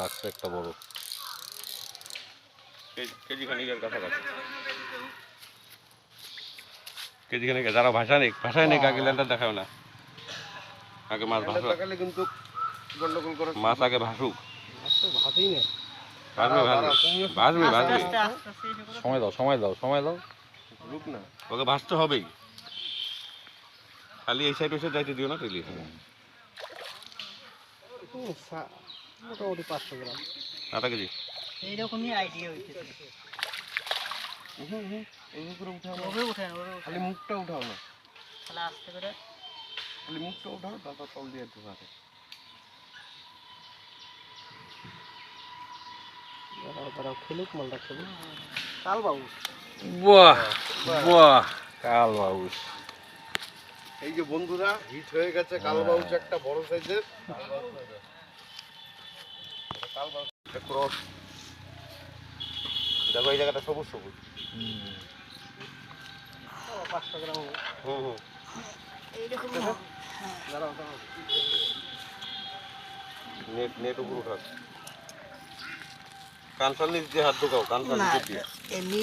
লাগছে একটা বড়। কেজি খানিকের কাছাকাছি। কেজি খানিক যারা ভাষা নেই ভাষায় নেই ল্যান্ডার দেখাও না। আগে মাছ ভাসুক। কিন্তু গন্ডগোল করে। মাছ আগে ভাসুক। না ভাসবে ভাসবে। সময় দাও সময় দাও সময় দাও। রূপ না। ওকে ভাসতে হবেই। খালি এই সাইড ওই সাইড যাইতে দিও না টেলি মোটামুটি পাঁচশো গ্রাম আধা কেজি এইরকমই আইডিয়া হইতেছে উপরে উঠাও ওকে উঠেন খালি মুখটা উঠাও না। তাহলে আস্তে করে। খালি মুখটা উঠাও তারপর তল দিয়ে ঢোকাতে দাঁড়াও খেলুক মালটা খেলুক। কাল বাবু বাহ বাহ। কাল বাবুস এই যে বন্ধুরা হিট হয়ে গেছে কালো বাউচ একটা বড় সাইজের ক্রস দেখো এই জায়গাটা সবুজ সবুজ। পাঁচশো গ্রাম হুম হুম। এইরকম দাঁড়াও দাঁড়াও। নেট নেট উপর কানসার নিচ দিয়ে হাত ঢোকাও কানসার নিচে দিয়ে এমনি